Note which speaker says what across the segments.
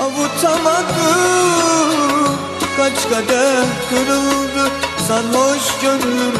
Speaker 1: Avutamadım. Kaç kadeh kırıldı sarhoş gönlüm.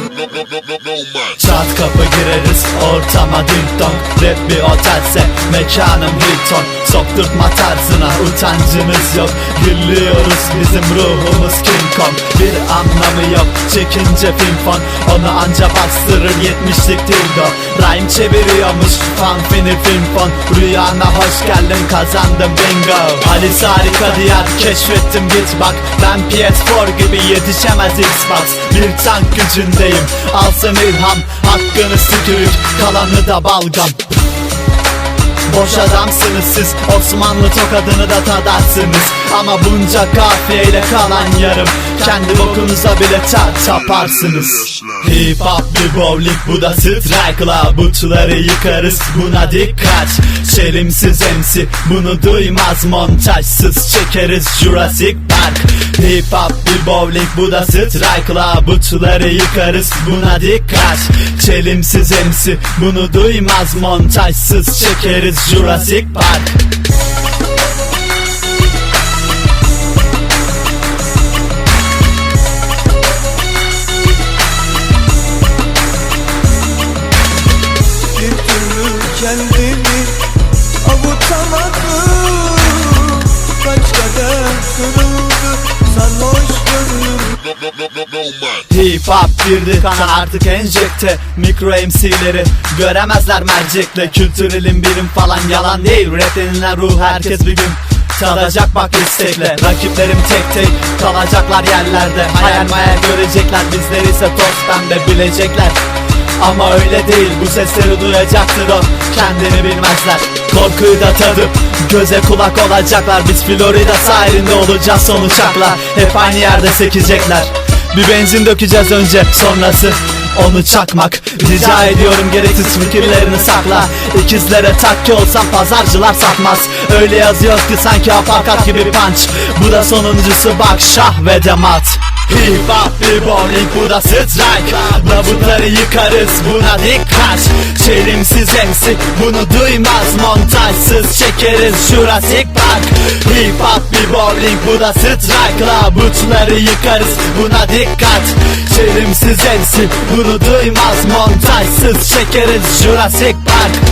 Speaker 2: Çat kapı gireriz ortama ding dong. Rap bir otelse mekanım Hilton. Sokturtma tarzına utancımız yok. Gülüyoruz bizim ruhumuz King Kong. Bir anlamı yok çekince film fon. Onu anca bastırır yetmişlik dildo. Rhyme çeviriyormuş fanfini film fon. Rüyana hoş geldin kazandım bingo. Alice harika diyar keşfettim git bak. Ben PS4 gibi yetişemez Xbox Bir tank gücündeyim. Alsın ilham Hakkını tükürük kalanı da balgam. Boş adamsınız siz. Osmanlı tokadını da tadarsınız. Ama bunca kafiyeyle kalan yarım. Kendi bokunuza bile çat çaparsınız. Hip hop bir bowling bu da strike'la. Butları yıkarız buna dikkat. Şerimsiz MC bunu duymaz. Montajsız çekeriz Jurassic Park Hip hop bir bowling bu da strike'la Butları yıkarız buna dikkat. Çelimsiz MC bunu duymaz. Montajsız çekeriz Jurassic Park.
Speaker 1: Kendimi avutamadım
Speaker 2: Hip hop girdi kana artık enjekte Mikro MC'leri göremezler mercekle. Kültürelin birim falan yalan değil. Rap ruh herkes bir gün Çalacak bak istekle. Rakiplerim tek tek kalacaklar yerlerde. Hayal mayal görecekler bizler ise toz pembe bilecekler. Ama öyle değil bu sesleri duyacaktır o. Kendini bilmezler. Korkuyu da tadıp göze kulak olacaklar. Biz Florida sahilinde olacağız son Hep aynı yerde sekecekler Bir benzin dökeceğiz önce sonrası onu çakmak. Rica ediyorum gereksiz fikirlerini sakla. İkizlere takki olsam pazarcılar satmaz. Öyle yazıyor ki sanki aparkat gibi punch Bu da sonuncusu bak şah ve demat Hip hop bir bowling bu da strike Labutları yıkarız buna dikkat. Çelimsiz MC bunu duymaz. Montajsız çekeriz Jurassic Park. Hip hop bir bowling bu da strike Labutları yıkarız buna dikkat. Çelimsiz MC bunu duymaz. Montajsız çekeriz Jurassic Park